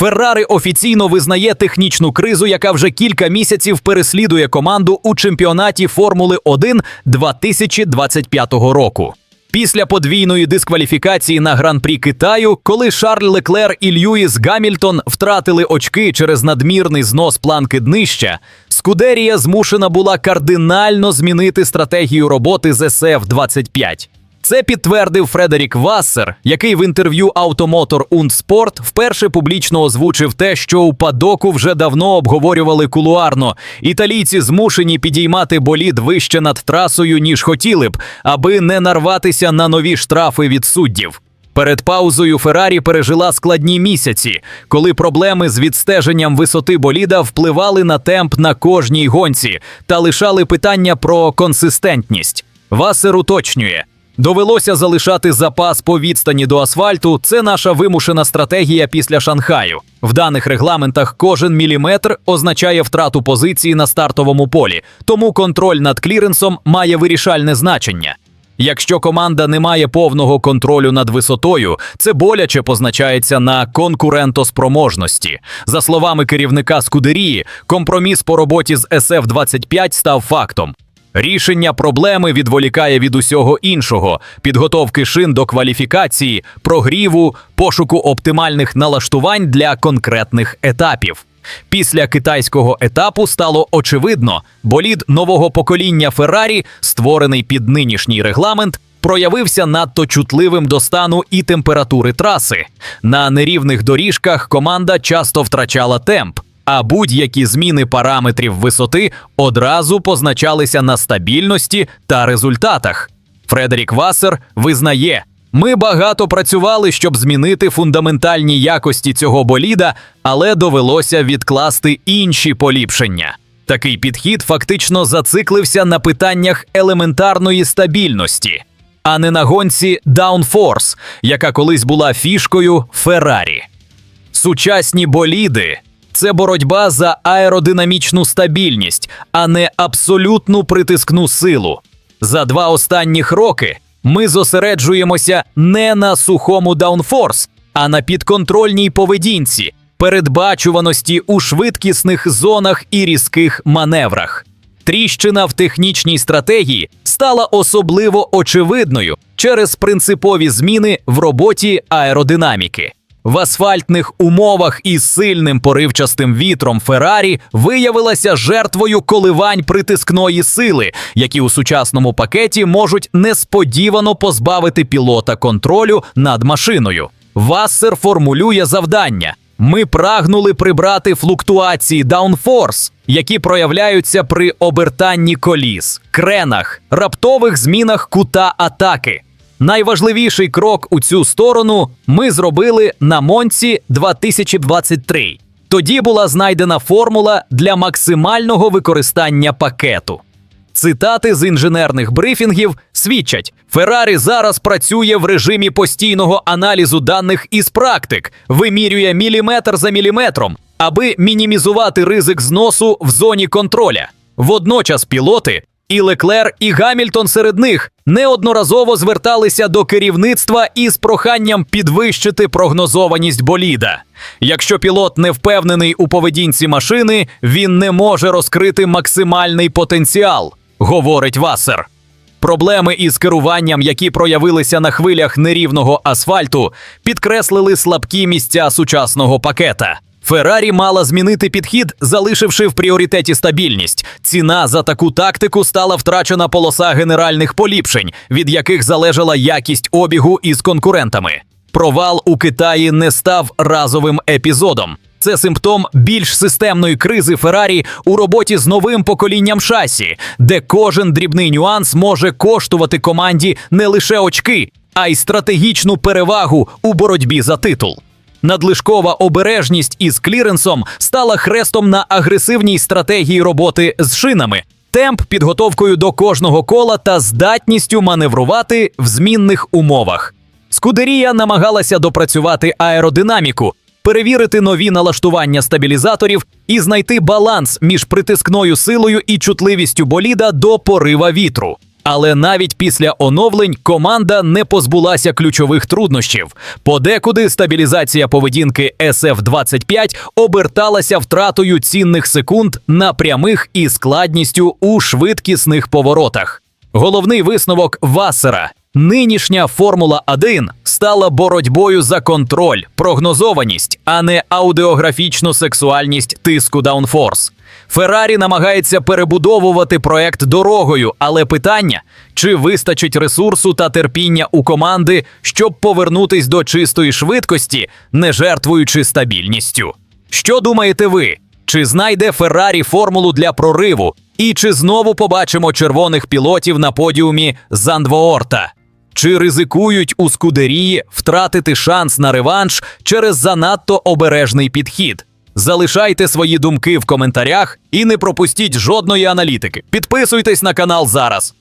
Феррари офіційно визнає технічну кризу, яка вже кілька місяців переслідує команду у чемпіонаті Формули 1 2025 року. Після подвійної дискваліфікації на гран-прі Китаю, коли Шарль Леклер і Льюіс Гамільтон втратили очки через надмірний знос планки днища, Скудерія змушена була кардинально змінити стратегію роботи з SF-25. Це підтвердив Фредерік Вассер, який в інтерв'ю und Sport вперше публічно озвучив те, що у падоку вже давно обговорювали кулуарно. Італійці змушені підіймати болід вище над трасою, ніж хотіли б, аби не нарватися на нові штрафи від суддів. Перед паузою Феррарі пережила складні місяці, коли проблеми з відстеженням висоти боліда впливали на темп на кожній гонці та лишали питання про консистентність. Васер уточнює. Довелося залишати запас по відстані до асфальту. Це наша вимушена стратегія після Шанхаю. В даних регламентах кожен міліметр означає втрату позиції на стартовому полі, тому контроль над кліренсом має вирішальне значення. Якщо команда не має повного контролю над висотою, це боляче позначається на конкурентоспроможності. За словами керівника Скудерії, компроміс по роботі з SF-25 став фактом. Рішення проблеми відволікає від усього іншого: підготовки шин до кваліфікації, прогріву, пошуку оптимальних налаштувань для конкретних етапів. Після китайського етапу стало очевидно, болід нового покоління Феррарі, створений під нинішній регламент, проявився надто чутливим до стану і температури траси. На нерівних доріжках команда часто втрачала темп а будь-які зміни параметрів висоти одразу позначалися на стабільності та результатах. Фредерік Вассер визнає, ми багато працювали, щоб змінити фундаментальні якості цього боліда, але довелося відкласти інші поліпшення. Такий підхід фактично зациклився на питаннях елементарної стабільності, а не на гонці Downforce, яка колись була фішкою Феррарі. Сучасні боліди це боротьба за аеродинамічну стабільність, а не абсолютну притискну силу. За два останніх роки ми зосереджуємося не на сухому даунфорс, а на підконтрольній поведінці, передбачуваності у швидкісних зонах і різких маневрах. Тріщина в технічній стратегії стала особливо очевидною через принципові зміни в роботі аеродинаміки. В асфальтних умовах із сильним поривчастим вітром Феррарі виявилася жертвою коливань притискної сили, які у сучасному пакеті можуть несподівано позбавити пілота контролю над машиною. Вассер формулює завдання. Ми прагнули прибрати флуктуації Downforce, які проявляються при обертанні коліс, кренах, раптових змінах кута атаки. Найважливіший крок у цю сторону ми зробили на Монці 2023. Тоді була знайдена формула для максимального використання пакету. Цитати з інженерних брифінгів свідчать: Феррарі зараз працює в режимі постійного аналізу даних із практик, вимірює міліметр за міліметром, аби мінімізувати ризик зносу в зоні контроля. Водночас пілоти і Леклер, і Гамільтон серед них неодноразово зверталися до керівництва із проханням підвищити прогнозованість боліда. Якщо пілот не впевнений у поведінці машини, він не може розкрити максимальний потенціал, говорить Вассер. Проблеми із керуванням, які проявилися на хвилях нерівного асфальту, підкреслили слабкі місця сучасного пакета. Феррарі мала змінити підхід, залишивши в пріоритеті стабільність. Ціна за таку тактику стала втрачена полоса генеральних поліпшень, від яких залежала якість обігу із конкурентами. Провал у Китаї не став разовим епізодом. Це симптом більш системної кризи Феррарі у роботі з новим поколінням шасі, де кожен дрібний нюанс може коштувати команді не лише очки, а й стратегічну перевагу у боротьбі за титул. Надлишкова обережність із кліренсом стала хрестом на агресивній стратегії роботи з шинами, темп підготовкою до кожного кола та здатністю маневрувати в змінних умовах. Скудерія намагалася допрацювати аеродинаміку, перевірити нові налаштування стабілізаторів і знайти баланс між притискною силою і чутливістю боліда до порива вітру. Але навіть після оновлень команда не позбулася ключових труднощів. Подекуди стабілізація поведінки SF-25 оберталася втратою цінних секунд на прямих і складністю у швидкісних поворотах. Головний висновок Вассера. Нинішня Формула 1 стала боротьбою за контроль, прогнозованість, а не аудіографічну сексуальність тиску Даунфорс. Феррарі намагається перебудовувати проект дорогою, але питання: чи вистачить ресурсу та терпіння у команди, щоб повернутись до чистої швидкості, не жертвуючи стабільністю? Що думаєте ви? Чи знайде Феррарі формулу для прориву? І чи знову побачимо червоних пілотів на подіумі Зандвоорта? Чи ризикують у Скудерії втратити шанс на реванш через занадто обережний підхід? Залишайте свої думки в коментарях і не пропустіть жодної аналітики. Підписуйтесь на канал зараз.